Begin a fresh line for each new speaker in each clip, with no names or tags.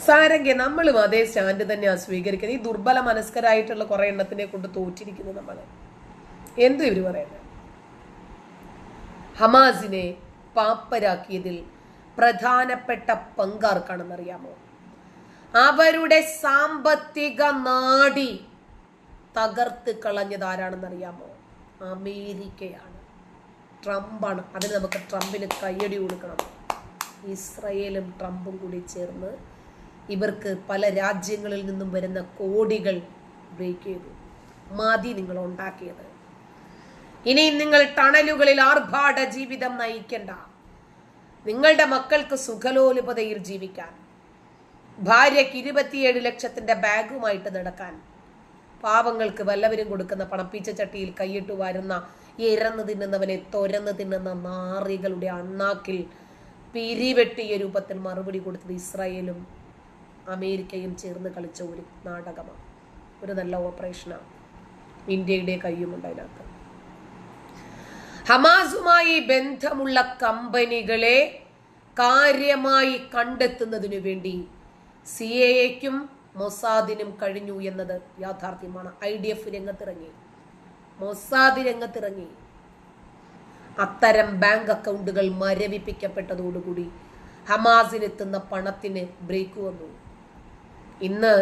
സാരംഗ നമ്മളും അതേ സ്റ്റാൻഡ് തന്നെയാണ് സ്വീകരിക്കുന്നത്. ഈ ദുർബല മനസ്കരായിട്ടുള്ള കുറെ എണ്ണത്തിനെ കൊണ്ട് തോറ്റിരിക്കുന്നു നമ്മൾ എന്തു ഇവർ പറയുന്നത് ഹമാസിനെ പാപ്പരാക്കിയതിൽ പ്രധാനപ്പെട്ട പങ്കാർക്കാണെന്നറിയാമോ അവരുടെ സാമ്പത്തിക നാടി തകർത്ത് കളഞ്ഞത് ആരാണെന്നറിയാമോ? അമേരിക്കയാണ്. ട്രംപാണ്. അതിന് നമുക്ക് ട്രംപിന് കയ്യടി കൊടുക്കണം. ഇസ്രയേലും ട്രംപും കൂടി ചേർന്ന് ഇവർക്ക് പല രാജ്യങ്ങളിൽ നിന്നും വരുന്ന കോടികൾ ബ്രേക്ക് ചെയ്തു മതി നിങ്ങൾ ഉണ്ടാക്കിയത്. ഇനിയും നിങ്ങൾ ടണലുകളിൽ ആർഭാട ജീവിതം നയിക്കണ്ട. നിങ്ങളുടെ മക്കൾക്ക് സുഖലോലുപതയിൽ ജീവിക്കാൻ ഭാര്യയ്ക്ക് ഇരുപത്തിയേഴ് ലക്ഷത്തിന്റെ ബാഗുമായിട്ട് നടക്കാൻ പാവങ്ങൾക്ക് വല്ലവരും കൊടുക്കുന്ന പണപ്പിച്ച ചട്ടിയിൽ കൈയിട്ട് വരുന്ന ഇരന്ന് തിന്നുന്നവനെ തുരന്ന് തിന്നുന്ന നാറികളുടെ അണ്ണാക്കിൽ പിരിവെട്ടിയ രൂപത്തിൽ മറുപടി കൊടുത്തത് ഇസ്രായേലും അമേരിക്കയും ചേർന്ന് കളിച്ച ഒരു നാടകമാണ്. ഒരു നല്ല ഓപ്പറേഷനാണ് ഇന്ത്യയുടെ കയ്യുമുണ്ട് അതിനകത്ത്. ഹമാസുമായി ബന്ധമുള്ള കമ്പനികളെ കാര്യമായി കണ്ടെത്തുന്നതിനു വേണ്ടി സി എക്കും മൊസാദിനും കഴിഞ്ഞു എന്നത് യാഥാർത്ഥ്യമാണ്. ഐ ഡി എഫ് രംഗത്തിറങ്ങി. മൊസാദ് രംഗത്തിറങ്ങി. അത്തരം ബാങ്ക് അക്കൗണ്ടുകൾ മരവിപ്പിക്കപ്പെട്ടതോടുകൂടി ഹമാസിനെത്തുന്ന പണത്തിന് ബ്രേക്ക് വന്നു. ഇന്ന്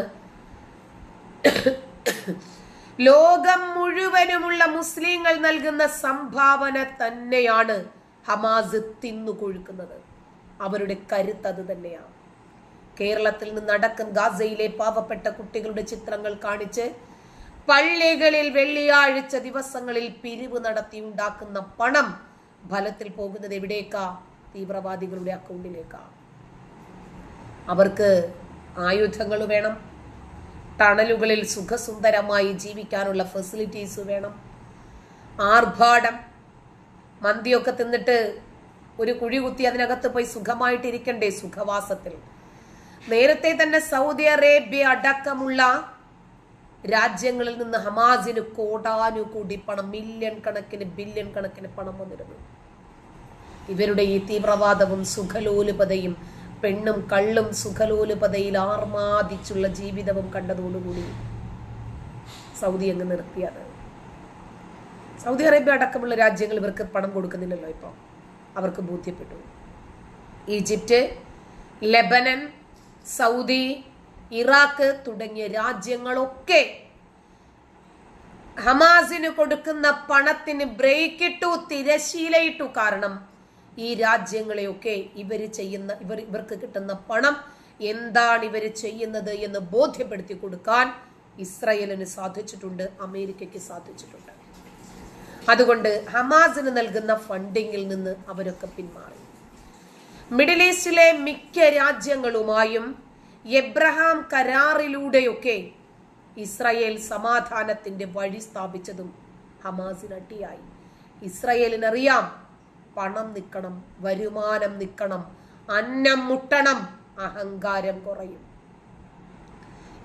ലോകം മുഴുവനുമുള്ള മുസ്ലിങ്ങൾ നൽകുന്ന സംഭാവന തന്നെയാണ് ഹമാസ് തിന്നു കൊഴുക്കുന്നത്. അവരുടെ കരുത്ത് അത് തന്നെയാണ്. കേരളത്തിൽ നിന്ന് അടക്കം ഗാസയിലെ പാവപ്പെട്ട കുട്ടികളുടെ ചിത്രങ്ങൾ കാണിച്ച് പള്ളികളിൽ വെള്ളിയാഴ്ച ദിവസങ്ങളിൽ പിരിവ് നടത്തി ഉണ്ടാക്കുന്ന പണം ഫലത്തിൽ പോകുന്നത് എവിടേക്കാ? തീവ്രവാദികളുടെ അക്കൗണ്ടിലേക്കാ അവർക്ക് ആയുധങ്ങൾ വേണം. ടണലുകളിൽ സുഖസുന്ദരമായി ജീവിക്കാനുള്ള ഫെസിലിറ്റീസ് വേണം. ആർഭാടം. മന്തിയൊക്കെ തിന്നിട്ട് ഒരു കുഴി കുത്തി അതിനകത്ത് പോയി സുഖമായിട്ടിരിക്കണ്ടേ സുഖവാസത്തിൽ. നേരത്തെ തന്നെ സൗദി അറേബ്യ അടക്കമുള്ള രാജ്യങ്ങളിൽ നിന്ന് ഹമാസിന് കോടാനുകൂടി പണം മില്യൺ കണക്കിന് ബില്യൺ കണക്കിന് പണം വന്നിരുന്നു. ഇവരുടെ ഈ തീവ്രവാദവും സുഖലോലുപതയും പെണ്ണും കള്ളും സുഖലോലുപതയിൽ ആർമാദിച്ചുള്ള ജീവിതവും കണ്ടതോടുകൂടി സൗദി അങ്ങ് നിർത്തിയത്. സൗദി അറേബ്യ അടക്കമുള്ള രാജ്യങ്ങൾ ഇവർക്ക് പണം കൊടുക്കുന്നില്ലല്ലോ ഇപ്പോൾ അവർക്ക് ബോധ്യപ്പെട്ടു. ഈജിപ്റ്റ് ലെബനൻ സൗദി ഇറാഖ് തുടങ്ങിയ രാജ്യങ്ങളൊക്കെ ഹമാസിന് കൊടുക്കുന്ന പണത്തിന് ബ്രേക്കിട്ടു തിരശീലയിട്ടു കാരണം ഈ രാജ്യങ്ങളെയൊക്കെ ഇവർ ചെയ്യുന്ന ഇവർ ഇവർക്ക് കിട്ടുന്ന പണം എന്താണ് ഇവർ ചെയ്യുന്നത് എന്ന് ബോധ്യപ്പെടുത്തി കൊടുക്കാൻ ഇസ്രയേലിന് സാധിച്ചിട്ടുണ്ട് അമേരിക്കയ്ക്ക് സാധിച്ചിട്ടുണ്ട്. അതുകൊണ്ട് ഹമാസിന് നൽകുന്ന ഫണ്ടിങ്ങിൽ നിന്ന് അവരൊക്കെ പിന്മാറി. മിഡിൽ ഈസ്റ്റിലെ മിക്ക രാജ്യങ്ങളുമായും എബ്രഹാം കരാറിലൂടെയൊക്കെ ഇസ്രയേൽ സമാധാനത്തിന്റെ വഴി സ്ഥാപിച്ചതും ഹമാസിനട്ടിയായി ഇസ്രയേലിനറിയാം പണം നിൽക്കണം വരുമാനം നിൽക്കണം അന്നം മുട്ടണം അഹങ്കാരം കുറയും.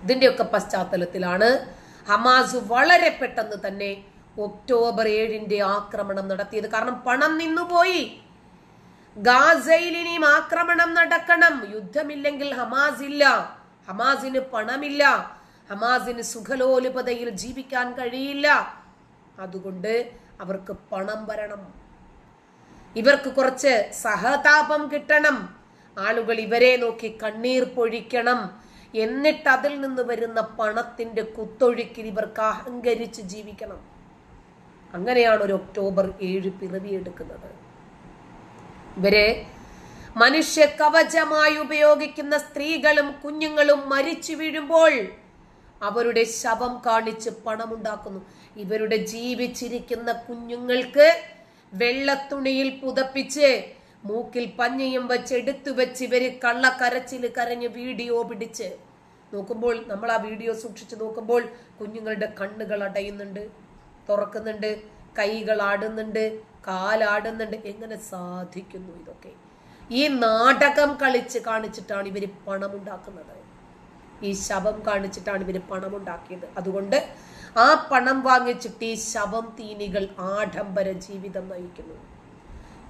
ഇതിന്റെയൊക്കെ പശ്ചാത്തലത്തിലാണ് ഹമാസ് വളരെ പെട്ടെന്ന് തന്നെ ഒക്ടോബർ ഏഴിന്റെ ആക്രമണം നടത്തിയത്. കാരണം പണം നിന്നുപോയി. ഗാസയിൽ ഇനിയും ആക്രമണം നടക്കണം. യുദ്ധമില്ലെങ്കിൽ ഹമാസ് ഇല്ല. ഹമാസിന് പണമില്ല. ഹമാസിന് സുഖലോലുപതയിൽ ജീവിക്കാൻ കഴിയില്ല. അതുകൊണ്ട് അവർക്ക് പണം വരണം. ഇവർക്ക് കുറച്ച് സഹതാപം കിട്ടണം. ആളുകൾ ഇവരെ നോക്കി കണ്ണീർ പൊഴിക്കണം. എന്നിട്ട് അതിൽ നിന്ന് വരുന്ന പണത്തിന്റെ കുത്തൊഴുക്കിൽ ഇവർക്ക് അഹങ്കരിച്ച് ജീവിക്കണം. അങ്ങനെയാണ് ഒരു ഒക്ടോബർ ഏഴ് പിറവിയെടുക്കുന്നത് ഇവരെ മനുഷ്യ കവചമായി ഉപയോഗിക്കുന്ന സ്ത്രീകളും കുഞ്ഞുങ്ങളും മരിച്ചു വീഴുമ്പോൾ അവരുടെ ശവം കാണിച്ച് പണമുണ്ടാക്കുന്നു. ഇവരുടെ ജീവിച്ചിരിക്കുന്ന കുഞ്ഞുങ്ങൾക്ക് വെള്ളത്തുണിയിൽ പുതപ്പിച്ച് മൂക്കിൽ പഞ്ഞയും വെച്ച് എടുത്തു വെച്ച് ഇവർ കള്ളക്കരച്ചിൽ കരഞ്ഞ് വീഡിയോ പിടിച്ച്. നോക്കുമ്പോൾ നമ്മൾ ആ വീഡിയോ സൂക്ഷിച്ച് നോക്കുമ്പോൾ കുഞ്ഞുങ്ങളുടെ കണ്ണുകൾ അടയുന്നുണ്ട് തുറക്കുന്നുണ്ട് കൈകൾ ആടുന്നുണ്ട് കാലാടുന്നുണ്ട് എങ്ങനെ സാധിക്കുന്നു ഇതൊക്കെ? ഈ നാടകം കളിച്ച് കാണിച്ചിട്ടാണ് ഇവർ പണമുണ്ടാക്കുന്നത്. ഈ ശവം കാണിച്ചിട്ടാണ് ഇവർ പണമുണ്ടാക്കിയത്. അതുകൊണ്ട് ആ പണം വാങ്ങിച്ചിട്ട് ഈ ശവം തീനികൾ ആഡംബര ജീവിതം നയിക്കുന്നു.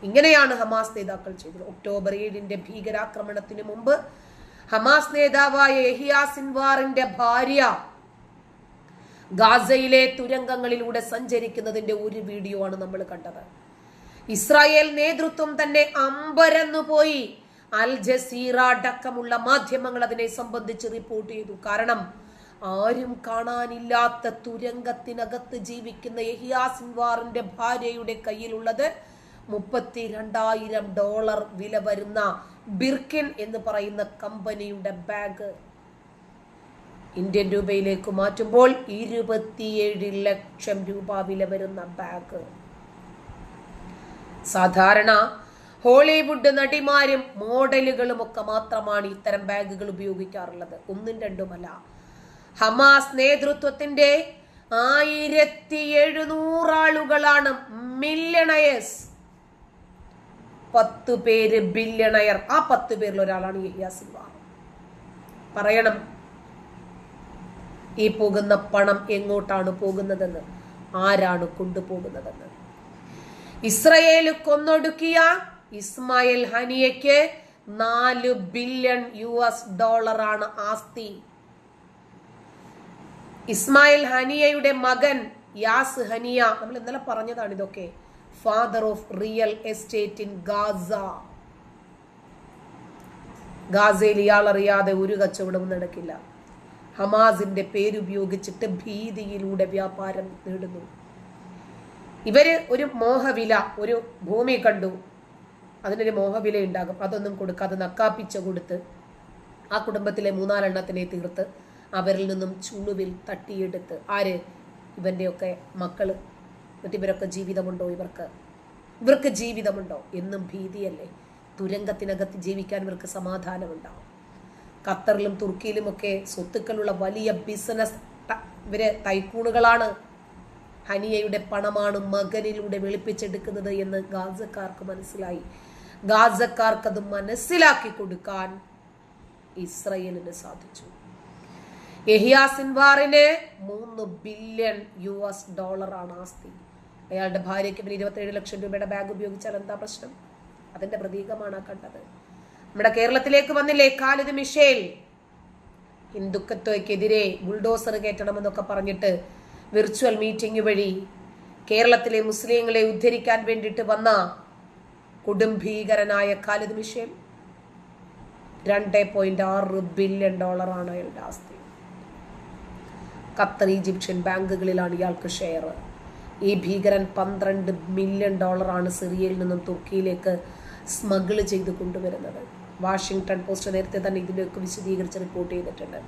ഇങ്ങനെയാണ് ഹമാസ് നേതാക്കൾ ചെയ്തത്. ഒക്ടോബർ ഏഴിന്റെ ഭീകരാക്രമണത്തിന് മുമ്പ് ഹമാസ് നേതാവായ എഹിയാ സിൻവാറിന്റെ ഭാര്യ ഗാസയിലെ തുരങ്കങ്ങളിലൂടെ സഞ്ചരിക്കുന്നതിന്റെ ഒരു വീഡിയോ ആണ് നമ്മൾ കണ്ടത്. ഇസ്രായേൽ നേതൃത്വം തന്നെ അമ്പരന്നു പോയി. അൽ ജസീറ അടക്കമുള്ള മാധ്യമങ്ങൾ അതിനെ സംബന്ധിച്ച് റിപ്പോർട്ട് ചെയ്തു. കാരണം ആരും കാണാനില്ലാത്ത തുരങ്കത്തിനകത്ത് ജീവിക്കുന്ന യഹിയാസിൻവാറിന്റെ ഭാര്യയുടെ കയ്യിലുള്ളത് മുപ്പത്തി രണ്ടായിരം ഡോളർ വില വരുന്ന ബിർക്കിൻ എന്ന് പറയുന്ന കമ്പനിയുടെ ബാഗ്. ഇന്ത്യൻ രൂപയിലേക്ക് മാറ്റുമ്പോൾ ഇരുപത്തിയേഴ് ലക്ഷം രൂപ വില വരുന്ന ബാഗ്. സാധാരണ ഹോളിവുഡ് നടിമാരും മോഡലുകളും ഒക്കെ മാത്രമാണ് ഇത്തരം ബാഗുകൾ ഉപയോഗിക്കാറുള്ളത്. ഒന്നും രണ്ടുമല്ല. ഹമാസ് നേതൃത്വത്തിന്റെ ആയിരത്തി എഴുന്നൂറ് ആളുകളാണ് മില്യണയേഴ്സ്. പത്ത് പേര് ബില്യണയർ ആ പത്ത് പേരിൽ ഒരാളാണ് സിൻവാർ പറയണം ഈ പോകുന്ന പണം എങ്ങോട്ടാണ് പോകുന്നതെന്ന്? ആരാണ് കൊണ്ടുപോകുന്നതെന്ന്? ഇസ്രയേൽ കൊന്നൊടുക്കിയ ഇസ്മായിൽ ഹനിയയ്ക്ക് നാല് ബില്യൺ യു എസ് ഡോളറാണ് ആസ്തി. ഇസ്മായിൽ ഹനിയയുടെ മകൻ യാസ് ഹനിയ. നമ്മൾ ഇന്നലെ പറഞ്ഞതാണ് ഇതൊക്കെ. Father of real estate in Gaza ഗാസയിൽ ഇയാൾ അറിയാതെ ഒരു കച്ചവടവും നടക്കില്ല. ഹമാസിന്റെ പേരുപയോഗിച്ചിട്ട് ഭീതിയിലൂടെ വ്യാപാരം നേടുന്നു. ഇവർ ഒരു മോഹവില ഒരു ഭൂമി കണ്ടു. അതിനൊരു മോഹവില ഉണ്ടാകും അതൊന്നും കൊടുക്കാതെ നക്കാപ്പിച്ച കൊടുത്ത് ആ കുടുംബത്തിലെ മൂന്നാലെണ്ണത്തിനെ തീർത്ത് അവരിൽ നിന്നും ചുളുവിൽ തട്ടിയെടുത്ത്. ആര്? ഇവന്റെയൊക്കെ മക്കൾ ഇവരൊക്കെ ജീവിതമുണ്ടോ ഇവർക്ക്? ഇവർക്ക് ജീവിതമുണ്ടോ? എന്നും ഭീതിയല്ലേ? തുരങ്കത്തിനകത്ത് ജീവിക്കാൻ ഇവർക്ക് സമാധാനമുണ്ടാവും. ഖത്തറിലും തുർക്കിയിലുമൊക്കെ സ്വത്തുക്കളുള്ള വലിയ ബിസിനസ് ഇവർ തൈക്കൂണുകളാണ് ഹനിയയുടെ പണമാണ് മകനിലൂടെ വെളുപ്പിച്ചെടുക്കുന്നത് എന്ന് ഗാസക്കാർക്ക് മനസ്സിലായി. ഗാസക്കാർക്കത് മനസ്സിലാക്കി കൊടുക്കാൻ ഇസ്രയേലിന് സാധിച്ചു. യഹിയ മൂന്ന് ബില്യൺ യു എസ് ഡോളറാണ് ആസ്തി. അയാളുടെ ഭാര്യയ്ക്ക് പിന്നെ ഇരുപത്തേഴ് ലക്ഷം രൂപയുടെ ബാഗ് ഉപയോഗിച്ചാൽ എന്താ പ്രശ്നം? അതിന്റെ പ്രതീകമാണ് കണ്ടത്. നമ്മുടെ കേരളത്തിലേക്ക് വന്നില്ലേ കാലിത് മിഷേൽ? ഹിന്ദുക്കത്വയ്ക്കെതിരെ ബുൾഡോസർ കയറ്റണമെന്നൊക്കെ പറഞ്ഞിട്ട് വിർച്വൽ മീറ്റിംഗ് വഴി കേരളത്തിലെ മുസ്ലിങ്ങളെ ഉദ്ധരിക്കാൻ വേണ്ടിയിട്ട് വന്ന കൊടുംഭീകരനായ കാലിത് മിഷേൽ. രണ്ട് പോയിന്റ് ആറ് ബില്യൺ ഡോളറാണ് അയാളുടെ ആസ്തി. ഖത്തർ ഈജിപ്ഷ്യൻ ബാങ്കുകളിലാണ് ഇയാൾക്ക് ഷെയർ. ഈ ഭീകരൻ പന്ത്രണ്ട് മില്യൺ ഡോളറാണ് സിറിയയിൽ നിന്നും തുർക്കിയിലേക്ക് സ്മഗിൾ ചെയ്ത് കൊണ്ടുവരുന്നത്. വാഷിങ്ടൺ പോസ്റ്റ് നേരത്തെ തന്നെ ഇതിനൊക്കെ വിശദീകരിച്ച് റിപ്പോർട്ട് ചെയ്തിട്ടുണ്ട്.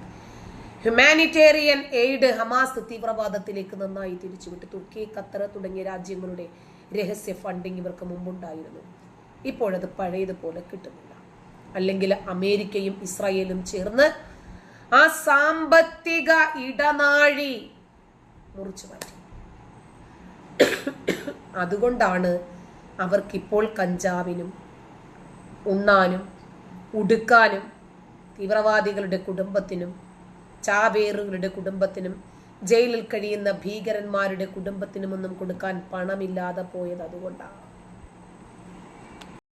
ഹ്യൂമാനിറ്റേറിയൻ എയ്ഡ് ഹമാസ് തീവ്രവാദത്തിലേക്ക് നന്നായി തിരിച്ചുവിട്ട്. തുർക്കി ഖത്തർ തുടങ്ങിയ രാജ്യങ്ങളുടെ രഹസ്യ ഫണ്ടിങ് ഇവർക്ക് മുമ്പുണ്ടായിരുന്നു. ഇപ്പോഴത് പഴയതുപോലെ കിട്ടുന്നില്ല. അല്ലെങ്കിൽ അമേരിക്കയും ഇസ്രായേലും ചേർന്ന് ആ സാമ്പത്തിക ഇടനാഴി മുറിച്ചു മാറ്റി. അതുകൊണ്ടാണ് അവർക്കിപ്പോൾ കഞ്ചാവിനും ഉണ്ണാനും ഉടുക്കാനും തീവ്രവാദികളുടെ കുടുംബത്തിനും ചാവേറുകളുടെ കുടുംബത്തിനും ജയിലിൽ കഴിയുന്ന ഭീകരന്മാരുടെ കുടുംബത്തിനുമൊന്നും കൊടുക്കാൻ പണമില്ലാതെ പോയത് അതുകൊണ്ടാണ്.